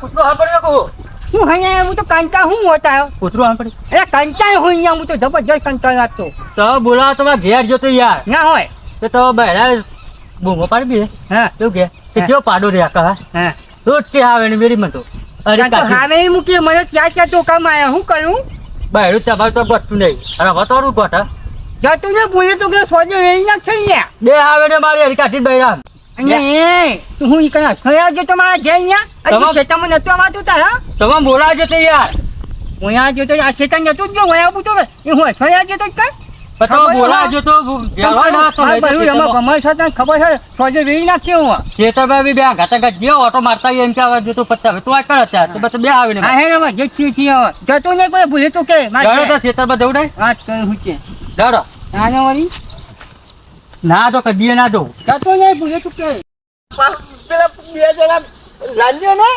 કૂતરો કહું. હું અહીંયા હું તો કંટા હું હોતા કૂતરો હાંભળી એટલે હું અહીંયા હું તો જબરજસ્ત લાગતો. તો બોલાવો તમારા ઘેર જો યાર. ના હોય. તો તો બહેરા બૂમો પાડી દે. હા. શું કે? કેવો પાડો રે આખા? હા. રોટી આવે ને મેરી મન અરે કાં તો મૂકી મને ચાર ચાર તો કામ આવ્યા હું કહ્યું બહેરું તમારે તો ગોઠતું નહીં. અરે વતોરું ગોઠા જતું ને બોલે તો કે સોજો વેરી નાખશે ને બે આવે ને મારી હરી કાઢી બહેરા હું ઈ ખયા જો તમારા જઈ અહીંયા શેતામાં નતો આવતું તારા? તમે બોલાવજો તો યાર હું અહીંયા જો આ શેતાન નતું જ જો હું આવું તો એ હું ખયા જો જ કર આ. જતો નહીં ભૂલે તો કે ના તો કદીએ ના જવું જતો નહીં ભૂલે તો કે? પેલા બે જણા લાલ્યો ને?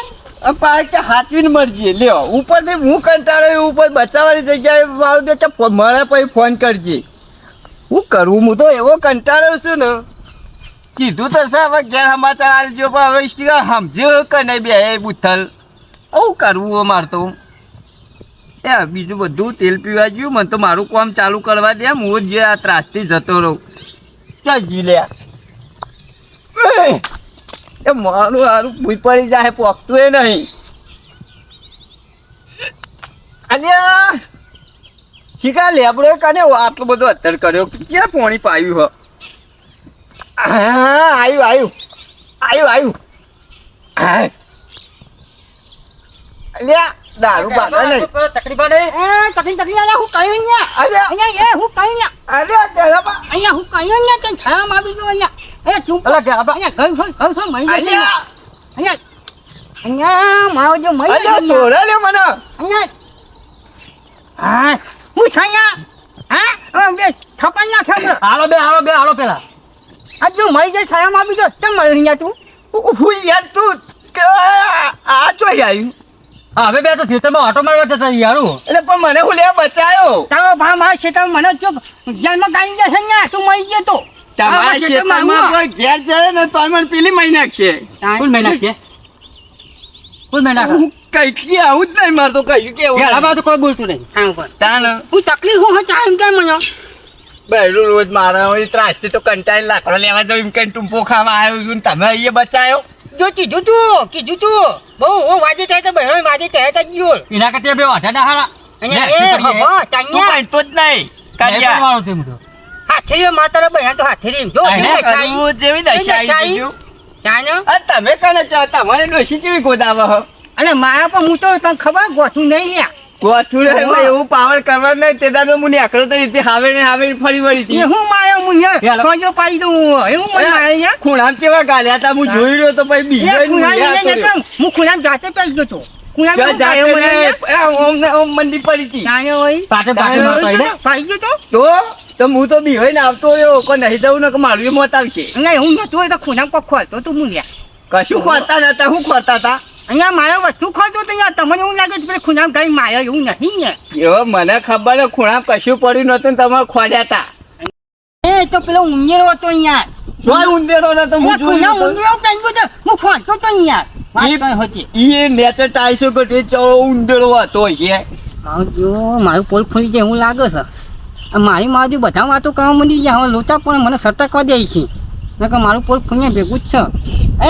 પાછળ કે હાચવીને મરજે. લ્યો ઉપરથી હું કંટાળો ઉપર બચાવવાની જગ્યાએ મારું તો કે મળે પછી ફોન કરજે. હું કરું? હું તો એવો કંટાળો છું ને. કીધું તો હવે ઘેર સમાચાર આવજો પણ હવે સ્ટીકર સમજ્યો કે નહીં બે બુથલ આવું કરવું મારે તો? એ બીજું બધું તેલ પીવા ગયું, મને તો મારું કામ ચાલુ કરવા દે, હું જે આ ત્રાસથી જતો રહું. ક્યાં જી લે એ મારું હારું ભૂઈ પડી જાય પોકતું એ નહીં. અલ્યા, શીખા લેબડો કને આટલો બધો અત્તર કર્યો. ક્યાં પોણી પાયું હો? હા આવ્યું આવ્યું આવ્યું આવ્યું. અલ્યા દારૂ બાકા નહીં. તકલીફ નહીં એ તકલીફ તકલી આલા હું કયું અહીંયા? અરે. અહીંયા એ હું કયું અહીંયા? અલ્યા તેલાબા. અહીંયા હું કયું અહીંયા તને છામ આવી ગયો અહીંયા? અહીંયા ચૂપ અલા આબા અહીંયા ગયું છો ગયું છો મહી ગયું અહીંયા અહીંયા મારો જો મહી અલ્યા ગયું સોડા મને. અહીંયા. હા હું છાયા અહીંયા? હા? હવે બે થપાઈ નાખ્યો. હાલો બે હાલો બે હાલો પેલા. આ જો મહી જાય છાયામાં આવી ગયો. ચમ મળી અહીંયા તું? હું યાર તું. કે- આ જોઈ આવ્યું. હવે બે તો ખેતરમાં ઓટો મારવા જતા યારું. એટલે પણ મને હું લે બચાયો. તારો ભા મારા ખેતરમાં મને જો જેલમાં ગાઈ જશે ને તું મરી ગયો તો. તમારા મારા ખેતરમાં કોઈ ઘેર જાય ને તો મને પેલી મહી નાખશે ફૂલ મહી કે ફૂલ મહી હું કઈ આવું જ નહીં મારતો કઈ કેવું યાર આમાં તો કોઈ બોલતું નહીં. હા ઉપર તાન હું તકલીફ હું એમ કેમ મને? બહેરું રોજ મારા હોય ત્રાસથી તો કંટાળી લાકડો લેવા જાવ એમ કઈ ટૂંપો ખાવા આવ્યો છું ને તમે અહીંયા બચાયો? જો કીધું તું કીધું તું બહુ હું વાજે થાય તો બહેરો વાજે થાય તો ગયો એના કરતા બે વાઠા ના હારા અહીંયા એ શું કરીએ? તું પણ તો જ નહીં પણ વાળો તે મોટો. હાથેરી માતા બહેરા તો હાથેરી જો જેવી હે, જેવી દશા. આવી ગયું જાણ્યો? આ તમે કને ચાતા તમારે ડોશી જેવી ગોદાવા અને મારા પણ હું તો તને ખબર ગોઠું નહીં લ્યા ઓહો. એવું પાવર કરવા નહીં તે દાડો હું નીકળો તો રીતે હાવે ને હાવે ફરી વળી હતી હું માર્યો હું યાર. યાર સોજો પાડી દઉં એવું મને મારે ખૂણામ ચેવા ગાલ્યા તા હું. જોઈ રહ્યો તો પછી બીજો. હું ખૂણામ જાતે પેલી ગયો તો. હું હતી. જાણ્યો હોય. ને. તો તો તો. તો બી આવતો રહ્યો. કોઈ નહીં જવું ને મારું મોત આવશે. નહીં હું નતું હોય તો ખૂણામ કોક ખોલતો તો હું કશું ખોતા નતા હું ખોતા હતા અહીંયા મારો વસ્તુ ખોલતો તો તમને એવું લાગે છે ખૂણા ખૂણામ માયો એવું નહીં ને એવો મને ખબર ને ખૂણા કશું પડ્યું નતું તમે તમારે ખોડ્યા હતા એ તો પેલો ઉંદેરો હતો અહીંયા. જોઈ ઉંદેરો નતો હું જોયું ઊંઘેરો કઈ ગયો છે. હું ખોડતો તો અહીંયા. વાત કઈ હતી. ઈ નેચર ટાઈસો કે ચો ઉંદેરો હતો છે જો મારું પોલ ખુલી જાય એવું લાગે છે. મારી મારી બધા વાતો કરવા માંડી જાય હવે લોચા પણ મને સટકવા દે છે. નકર મારું પોલ ખુલ્યા ભેગું જ છે. એ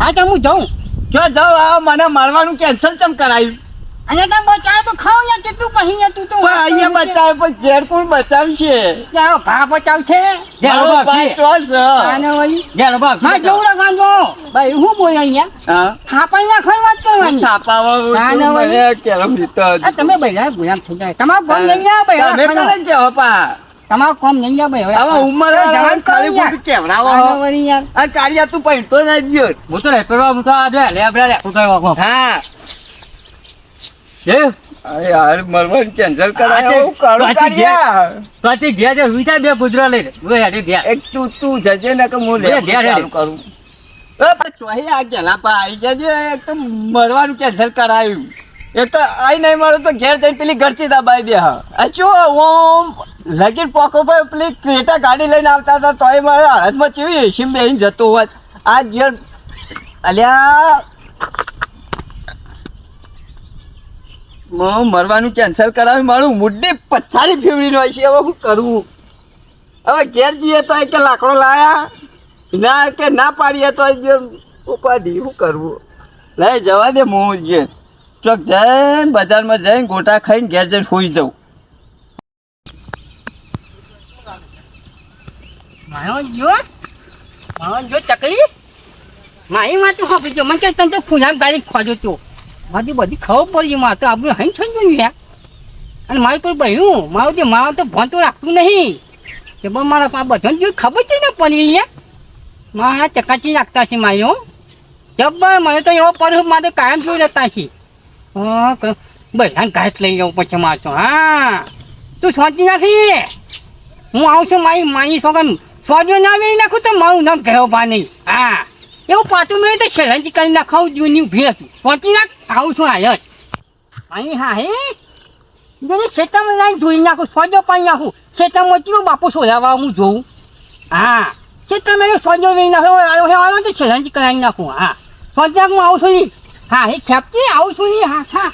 હા તો હું જાઉં. જો જાવ આ મને મળવાનું કેન્સલ ચમ કરાયું? અને તમે બચાવે તો ખાવ યાર કેટલું કહી યાર તું તો અહીંયા બચાવે પણ ઘેર કોણ બચાવશે? યાર ભા બચાવશે. ઘેર ભાઈ ચોસ છે. આને વળી? ઘેર ઊભા, હા જવું રાખવાનો ભાઈ હું બોલ અહીંયા? હા. થાપાઈ વાત કરવાની. ના, ના, વળી. કેરમ તમે ગુલામ થઈ જાય તમારું તમારું કોમ નહીં આવે ભાઈ હવે ઉંમર જવાન ખાલી કરો કેવડાવો. આને યાર. આ કાળિયા તું પૈણતો ના ગયો. હું તો રહેતો હું તો આ જો લે આપણે લે, હું. હા? એ, અરે યાર મરવાનું કેન્સલ આ કરાય તે હું કરું પાછી કાળિયા તો આ જે વિચાર બે પુતરા લઈને. ઘેર. એક તું તું જજે ને કે હું લે ચાલુ કરું. એ આ ગેલા પર આવી જજે એક તો મરવાનું કેન્સલ કરાયું. એક તો આઈ નહીં મળે તો ઘેર જઈને પેલી ઘરચી દબાઈ દે હા. આ ઓમ લગીન પોકો પર પેલી ક્રેટા ગાડી લઈને આવતા હતા તોય મારે હાલતમાં ચીવી એસી બેહીને જતો હોત. આ ઘેર અલ્યા! મરવાનું કેન્સલ કરાવી મારું મુડ્ડી પથારી ફેવડી હોય છે હવે હું કરવું હવે ઘેર જઈએ તો કે લાકડો લાયા. ના કે ના પાડીએ તો ઉપાધિ શું કરવું લઈ જવા દે મોજે ચોક જઈને બજારમાં જઈને ગોટા ખાઈને ઘેર જઈને સુઈ મારો જો મારો જો ચકલી. મારી માં તો જો, મને કે તને તો ખુલામ ગાડી ખોજો તો મારી બધી ખબર પડી માં તો આપણે હઈ થઈ ગયું યાર અને મારું કોઈ બહેરું મારું જે તો તો રાખતું નહીં. કે મારા પા જો ખબર છે ને પડી યાર મારા ચકાચી રાખતા છે મારી જબર મને તો એવો પર મારે કાયમ જોઈ રહેતા છે. હા બધા ઘાટ લઈ જાઉં પછી મારે તો, હા. તું સોચી નાખી. હું આવું છું મારી મારી સોગન. સોજો ના વેરી નાખું તો મારું નામ કહેવો પા નહીં હા. એવું પાતું મેં તો છેલ્લાંજી કરી નાખાવું જૂની ઊભી હતું. સોચી નાખ, આવું છું હાલ જ. મારી હા, હે. જેને શેતામાં લાઈન ધોઈ નાખું, સોજો પાણી નાખું. શેતામાં કેવું બાપુ સોલાવા હું જોઉં? હા. શેતામાં સોજો વેરી નાખ્યો આવ્યો આવ્યો તો છેલંજી કરાવી નાખું, હા. સોજા હું આવું છું હા એ ખેપતી આવું છું નહીં હા હા.